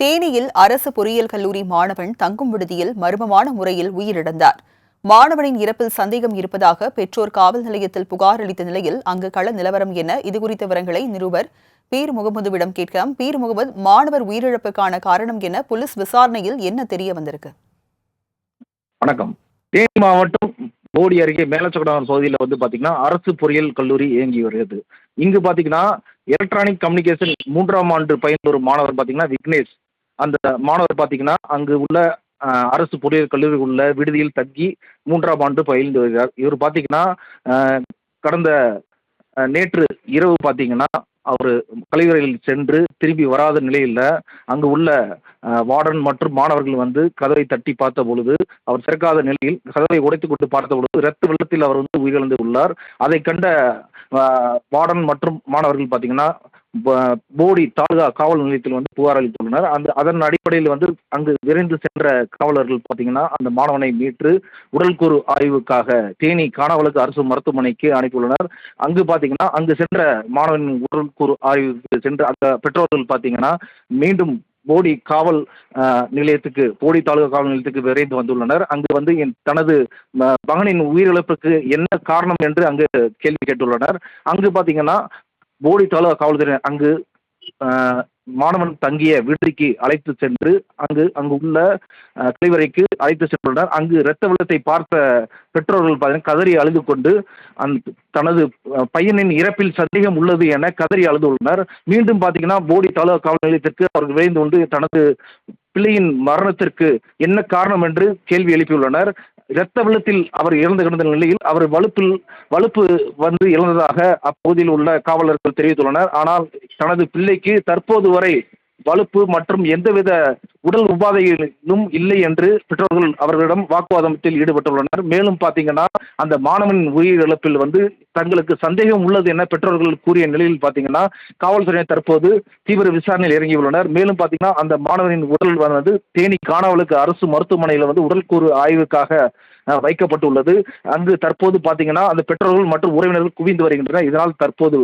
தேனியில் அரசு பொறியியல் கல்லூரி மாணவன் தங்கும் விடுதியில் மர்மமான முறையில் உயிரிழந்தார். மாணவனின் இறப்பில் சந்தேகம் இருப்பதாக பெற்றோர் காவல் நிலையத்தில் புகார் அளித்த நிலையில் அங்கு கள நிலவரம் என இதுகுறித்த விவரங்களை நிருபர் பீர் முகமதுவிடம் கேட்க பீர் முகமது மாணவர் உயிரிழப்புக்கான காரணம் என போலீஸ் விசாரணையில் என்ன தெரிய வந்திருக்கு? வணக்கம். தேனி மாவட்டம் போடி அருகே மேலச்சக்கடம் பகுதியில் வந்து பார்த்தீங்கன்னா அரசு பொறியியல் கல்லூரி இயங்கி வருகிறது. இங்கு பார்த்தீங்கன்னா எலக்ட்ரானிக் கம்யூனிகேஷன் மூன்றாம் ஆண்டு பயின்ற ஒரு மாணவர் பார்த்தீங்கன்னா விக்னேஷ். அந்த மாணவர் பார்த்தீங்கன்னா அங்கு உள்ள அரசு பொறியியல் கல்லூரி உள்ள விடுதியில் தங்கி மூன்றாம் ஆண்டு பயின்று வருகிறார். இவர் பார்த்தீங்கன்னா கடந்த நேற்று இரவு பார்த்தீங்கன்னா அவர் கழிவறையில் சென்று திரும்பி வராத நிலையில் அங்கு உள்ள வார்டன் மற்றும் மாணவர்கள் வந்து கதவை தட்டி பார்த்த பொழுது அவர் திறக்காத நிலையில் கதவை உடைத்து கொண்டு பார்த்த பொழுது இரத்த வெள்ளத்தில் அவர் வந்து உயிரிழந்து உள்ளார். அதை கண்ட வார்டன் மற்றும் மாணவர்கள் பார்த்தீங்கன்னா போடி தாலுகா காவல் நிலையத்தில் வந்து புகார் அளித்துள்ளனர். அந்த அதன் அடிப்படையில் வந்து அங்கு விரைந்து சென்ற காவலர்கள் பார்த்தீங்கன்னா அந்த மாணவனை மீட்டு உடல்கூறு ஆய்வுக்காக தேனி காணவலுக்கு அரசு மருத்துவமனைக்கு அனுப்பியுள்ளனர். அங்கு பார்த்தீங்கன்னா அங்கு சென்ற மாணவனின் உடல்கூறு ஆய்வுக்கு சென்று அந்த பெற்றோர்கள் பார்த்தீங்கன்னா மீண்டும் போடி காவல் நிலையத்துக்கு போடி தாலுகா காவல் நிலையத்துக்கு விரைந்து வந்துள்ளனர். அங்கு வந்து என் தனது ம- மகனின் உயிரிழப்புக்கு என்ன காரணம் என்று அங்கு கேள்வி கேட்டுள்ளனர். அங்கு பார்த்தீங்கன்னா போடி தாலுகா காவல்துறை அங்கு மாணவன் தங்கிய விடுதிக்கு அழைத்து சென்று அங்கு அங்கு உள்ள கழிவறைக்கு அழைத்து சென்றுள்ளனர் அங்கு இரத்த வெள்ளத்தை பார்த்த பெற்றோர்கள் பார்த்தீங்கன்னா கதறி அழுது கொண்டு அந் தனது பையனின் இறப்பில் சந்தேகம் உள்ளது என கதறி அழுது உள்ளனர். மீண்டும் பார்த்தீங்கன்னா போடி தாலுகா காவல் நிலையத்திற்கு அவர்கள் விரைந்து கொண்டு தனது பிள்ளையின் மரணத்திற்கு என்ன காரணம் என்று கேள்வி எழுப்பியுள்ளனர். இரத்த வெள்ளத்தில் அவர் இறந்து கிடந்த நிலையில் அவர் வலுப்பில் வலுப்பு வந்து இழந்ததாக அப்பகுதியில் உள்ள காவலர்கள் தெரிவித்துள்ளனர். ஆனால் தனது பிள்ளைக்கு தற்போது வரை வலுப்பு மற்றும் எந்தவித உடல் உபாதைகளும் இல்லை என்று பெற்றோர்கள் அவர்களிடம் வாக்குவாதத்தில் ஈடுபட்டுள்ளனர். மேலும் பார்த்தீங்கன்னா அந்த மாணவனின் உயிரிழப்பில் வந்து தங்களுக்கு சந்தேகம் உள்ளது என பெற்றோர்கள் கூறிய நிலையில் பார்த்தீங்கன்னா காவல்துறையினர் தற்போது தீவிர விசாரணையில் இறங்கியுள்ளனர் மேலும் பார்த்தீங்கன்னா அந்த மாணவனின் உடல் வந்து தேனி காணவளுக்கு அரசு மருத்துவமனையில் வந்து உடல்கூறு ஆய்வுக்காக வைக்கப்பட்டுள்ளது. அங்கு தற்போது பார்த்தீங்கன்னா அந்த பெற்றோர்கள் மற்றும் உறவினர்கள் குவிந்து வருகின்றனர். இதனால் தற்போது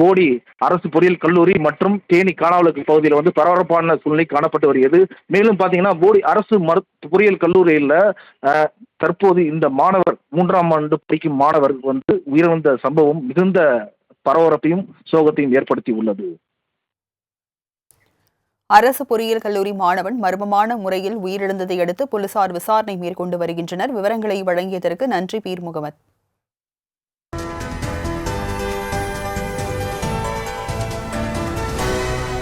போடி அரசு பொறியியல் கல்லூரி மற்றும் தேனி காணாவலுக்கு பகுதியில் வந்து பரபரப்பான சூழ்நிலை காணப்பட்டு வருகிறது. மேலும் பார்த்தீங்கன்னா போடி அரசு மரு பொறியியல் கல்லூரியில் தற்போது இந்த மாணவர் மூன்றாம் ஆண்டு படிக்கும் மாணவர் வந்து உயிரிழந்த சம்பவம் மிகுந்த பரபரப்பையும் சோகத்தையும் ஏற்படுத்தி உள்ளது. அரசு பொறியியல் கல்லூரி மாணவன் மர்மமான முறையில் உயிரிழந்ததை அடுத்து போலீசார் விசாரணை மேற்கொண்டு வருகின்றனர். விவரங்களை வழங்கியதற்கு நன்றி பீர் முகமது.